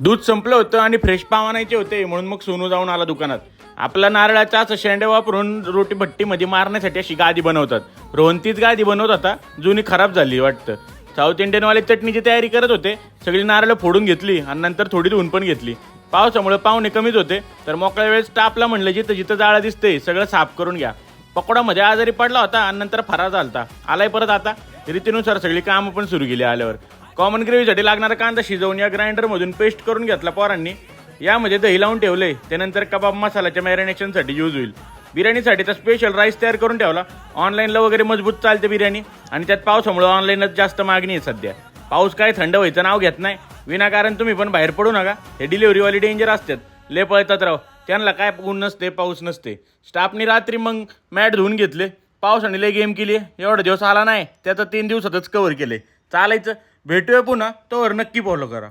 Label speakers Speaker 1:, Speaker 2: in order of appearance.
Speaker 1: दूध संपलं होतं आणि फ्रेश पाव आणायचे होते म्हणून मग सोनू जाऊन आला दुकानात. आपला नारळाचा असं शेंडे वापरून रोटी भट्टीमध्ये मारण्यासाठी अशी गादी बनवतात. रोहन तीच गादी बनवत होता जुनी खराब झाली वाटतं. साऊथ इंडियनवाले चटणीची तयारी करत होते सगळी नारळ फोडून घेतली आणि नंतर थोडी धुवून पण घेतली. पावसामुळे पाहुणे कमीच होते तर मोकळ्या वेळेस स्टाफला म्हणलं जिथं जिथं जाळं दिसते सगळं साफ करून घ्या. पकोडामध्ये आजारी पडला होता आणि नंतर फरार झाला आलाय परत आता. रीतीनुसार सगळी कामं पण सुरू केली आल्यावर. कॉमन ग्रेव्हीसाठी लागणारा कांदा शिजवून या ग्राइंडरमधून पेस्ट करून घेतला पोरांनी. यामध्ये दही लावून ठेवले. त्यानंतर कबाब मसाल्याच्या मॅरिनेशनसाठी यूज होईल. बिर्याणीसाठी तर स्पेशल राईस तयार करून ठेवला. ऑनलाईनला वगैरे मजबूत चालते बिर्याणी. आणि त्यात पावसामुळे ऑनलाईनच जास्त मागणी आहे सध्या. पाऊस काय थंड व्हायचं नाव घेत नाही. विनाकारण तुम्ही पण बाहेर पडू नका. हे डिलिव्हरीवाली डेंजर असतात. ले पळतात राव. त्यांना काय ऊन नसते पाऊस नसते. स्टाफनी रात्री मग मॅट धुवून घेतले. पावसाने लय गेम केली. एवढा दिवस आला नाही. त्याचं तीन दिवसातच कव्हर केले. चालायचं. भेटूया पुन्हा तोवर नक्की फॉलो करा.